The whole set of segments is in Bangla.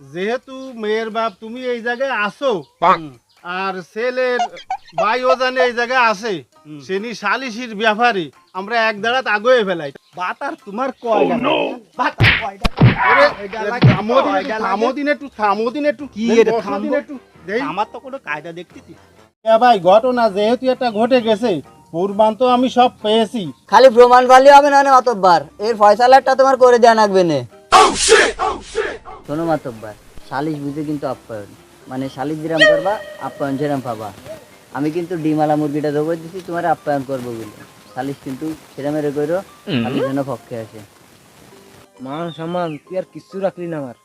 যেহেতু মেয়ের বাপ তুমি এই জায়গায় আসো আর ছেলের ভাই ও জানে এই জায়গায় আছে সেনি সালিশির ব্যাপারে আমরা এক দাঁড়াত আগুয়ে ফেলাই। বাতার তোমার আমার তো কোনো কায়দা দেখতেছি ভাই ঘটনা যেহেতু একটা ঘটে গেছে তো আমি সব পেয়েছি। খালি প্রমাণ পালি হবে না অতবার এর ফয়সালাটা তোমার করে দেওয়া লাগবে না। শোনো মাতব্বার সালিশ বুঝে কিন্তু আপ্যায়ন। মানে সালিশ যেরাম করবা আপ্যায়ন যেরাম পাবা। আমি কিন্তু ডিমালা মুরগিটা দেবো দিছি তোমার আপ্যায়ন করব বলে। সালিশ কিন্তু সেরা মেরে করো সালিশ যেন পক্ষে আসে। মান সম্মান তুই আর কিচ্ছু রাখলি না আমার।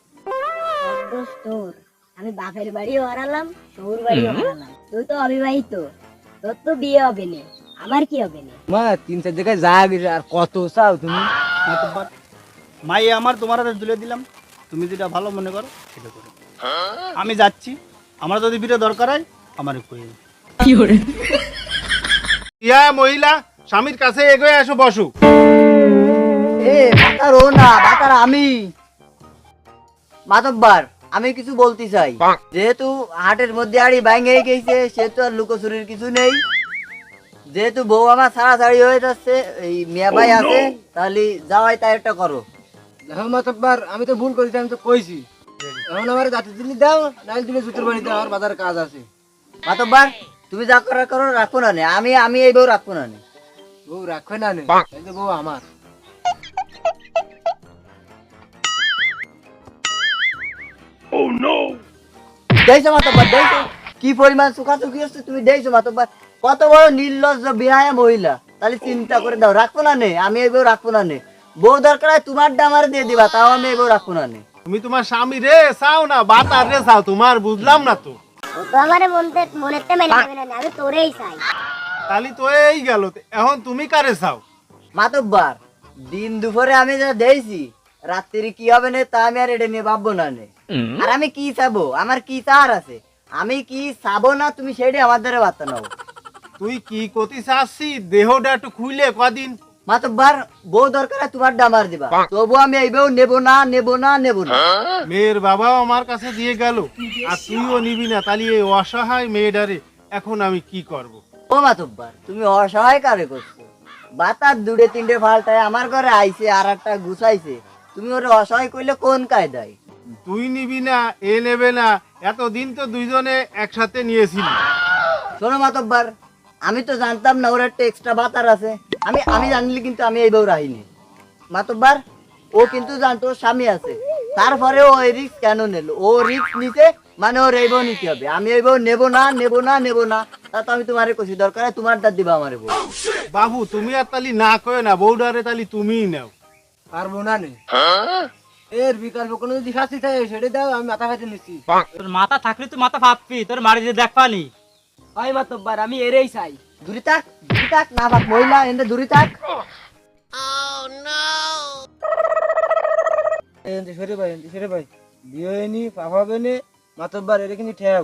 তোর। আমি বাপের বাড়িও হারালাম শ্বশুর বাড়িও হারালাম। তুই তো অবিবাহিত। তোর তো বিয়ে হবে না। আমার কি হবে না? মা তিন চার জায়গায় যা আর কত চাও তুমি? মাই আমার তোমার হাতে তুলে দিলাম। তুমি যেটা ভালো মনে করো সেটা করো। আমি যাচ্ছি। আমার যদি বিটা দরকার হয় আমার কই ইয়া মহিলা স্বামীর কাছে এগোয় আসো বসো। এ বাতার ও না বাতার আমি। মাতব্বার আমি কিছু বলতে চাই। যেহেতু হাটের মধ্যে আড়ি ভাঙে গেছে সেহেতু আর লুকোচুরির কিছু নেই। যেহেতু বউ আমার ছাড়াছাড়ি হয়ে যাচ্ছে এই মিয়া ভাই আছে তাহলে যাওয়াই তাই একটা করো। দেখো মাতব্বার আমি তো ভুল করেছি আমি তো কইছি। এখন আমার জাতি দিল্লি দাও নাহলে তুমি জুতোর বাড়ি দাও আমার বাজার কাজ আছে। মাতব্বার তুমি যা করার করো রাখো না নে। আমি আমি এই বউ রাখব না নে। বউ রাখবে না নে বউ আমার। মাতব্বার দেখছ কি পরিমাণ হচ্ছে তুমি দেখছ মাতব্বার কত বড় নির্লজ্জ বিহায়া মহিলা। তাহলে চিন্তা করে দাও রাখব না নে? আমি এই বউ রাখব না নে। বউ দরকার হয় তোমার ডামার দিয়ে দিবা তাও আমি এই বউ রাখব না নে। তুমি তোমার স্বামী রে চাও না বাতার রে চাও তোমার বুঝলাম না তো। ও তো আমারে মনতে মনেতে মেনে নেবে না আমি তোরেই চাই। তো এই গেল এখন তুমি কারে চাও? মাতব্বার দিন দুপুরে আমি যা দেইছি রাত্রি কি হবে না তা আমি আর এটা নিয়ে ভাববো না নে। আর আমি কি চাবো? আমার কি চার আছে? আমি কি চাবো না তুমি সেটাই আমার দ্বারা বার্তা নাও। তুই কি করতে চাচ্ছি দেহটা একটু খুইলে কদিন। মাতব্বার বউ দরকার তোমার ডামার দিবা। তবু আমি এই বউ নেব না নেব না নেব না। মেয়ের বাবাও আমার কাছে দিয়ে গেল। আর তুইও নিবি না তাহলে এই অসহায় মেয়েটারে এখন আমি কি করব। ও মাতব্বার তুমি অসহায় কারে করছ? বাতার দুটে তিনটে ফাল্টায় আমার ঘরে আইছে আর একটা গুছাইছে। তুমি ওরে অসহায় কইলে কোন কায়দায়? তুই নিবি না এ নেবে না এতদিন তো দুইজনে একসাথে নিয়েছিলি। শোনো মাতব্বার আমি তো জানতাম না ওর একটা এক্সট্রা বাতার আছে। আমি আমি জানলে কিন্তু আমি এই বউ রাহিনি মাতব্বার ও কিন্তু জানতো স্বামী আছে। তারপরে ও এই রিস্ক কেন নিল? ও রিস্ক নিতে মানে ওর এই বউ নিতে হবে। আমি এই বউ নেব না নেব না নেব না। তা তো আমি তোমারে কষি দরকার তোমার দাঁত দিবা আমার বউ। বাবু তুমি আর তালি না কয়ে না বউডারে তালি তুমিই নাও। পারব না নে। এর বিকল্প কোনো যদি শাস্তি থাকে সেটা দাও আমি মাথা খাইতে নিচ্ছি। তোর মাথা থাকলে তুই মাথা ভাববি তোর মারি দিয়ে দেখ পানি। হয় মাতব্বার আমি এরেই চাই। দূরে থাক দূরে থাক না থাক মহিলা এনে দূরে থাক। এনতে সরে ভাই সরে ভাই। বিয়ে নে মাতব্বার এটা কিন্তু ঠেও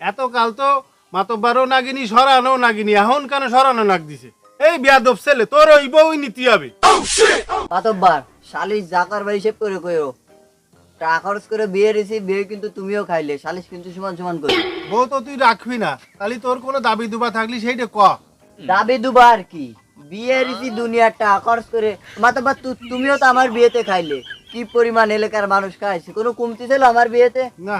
এতকাল তো মাতব্বারও নাগিনি সরানো নাগিনি এখন কেন সরানো নাক দিছে? এই বিয়াদব ছেলে তোর ওই বউই নিতে হবে। পাতব্বার শালিশ জাকার বাড়ি হিসেব করে কইরো। টাকা খরচ করে বিয়ে বিয়ে কিন্তু তুমিও খাইলে শালিশ কিন্তু সমান সমান করে। বউ তো তুই রাখবি না তাহলে তোর কোনো দাবি দুবা থাকলি সেইটা ক। দাবি দুবার কি? বিয়ে দুনিয়ার টাকা খরচ করে মাতব্বার তু- তুমিও তো আমার বিয়েতে খাইলে। কি পরিমাণ এলাকার মানুষ খাইছে? কোনো কমতি ছিল আমার বিয়েতে? না।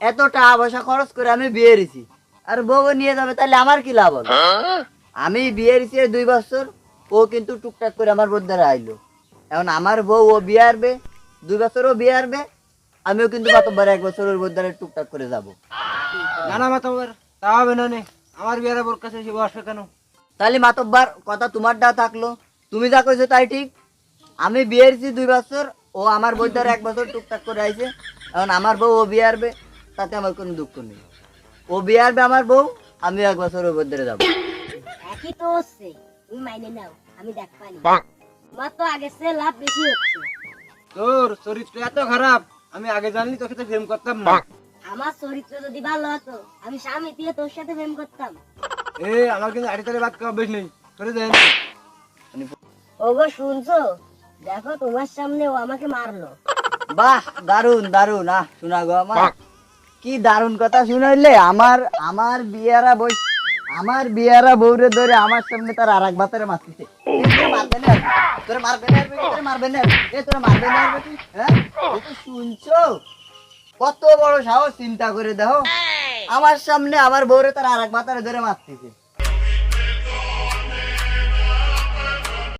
এত টাকা পয়সা খরচ করে আমি বিয়ে রেছি আর বউ নিয়ে যাবে তাহলে আমার কি লাভ হবে? আমি বিয়ে রেছি দুই বছর ও কিন্তু টুকটাক করে আমার বোদ্ধারে আইলো। এখন আমার বউ ও বিয়ে আরবে দুই বছর ও বিয়ে আরবে আমিও কিন্তু মাতব্বার এক বছর ওর বোদ্ধারে টুকটাক করে যাব। না না মাতব্বার তা হবে না নে। আমার বিয়ারে বোর কাছে এসে বসবে কেন? তাহলে মাতব্বার কথা তোমারটা থাকল। তুমি যা কইছো তাই ঠিক। আমি বিয়ে রেছি দুই বছর ও আমার বোদ্ধারে এক বছর টুকটাক করে আইছে। এখন আমার বউ ও বিয়ে আরবে তাতে আমার কোনো দুঃখ নেই। ও বিয়ে আরবে আমার বউ আমি এক বছর ওর বোদ্ধারে যাব। একই তো হচ্ছে। তুমি মাইনে নাও আমি দেখ পানি তোমার তো আগের চেয়ে লাভ বেশি হচ্ছে। তোর চরিত্র এত খারাপ আমি আগে জানলি তোকে তো প্রেম করতাম না। আমার চরিত্র যদি ভালো হতো আমি স্বামী দিয়ে তোর সাথে প্রেম করতাম। এ আমার কিন্তু আড়ি তালে বাদ নেই। করে দেন ওগো শুনছো? দেখো তোমার সামনে ও আমাকে মারলো। বাহ দারুণ দারুণ আহ শোনা গো আমার। কি দারুণ কথা শুনাইলে। আমার আমার বিয়ারা বই আমার বিয়ারা বউরে ধরে আমার সামনে তার আর এক বাতারে মারতেছে। মারবে না। তোরে মারবে না তোরে মারবে না? এ তোরে মারবে না হ্যাঁ? শুনছো? কত বড় সাহস চিন্তা করে দেখো। আমার সামনে আমার বউরে তার আর এক বাতারে ধরে মারতেছে।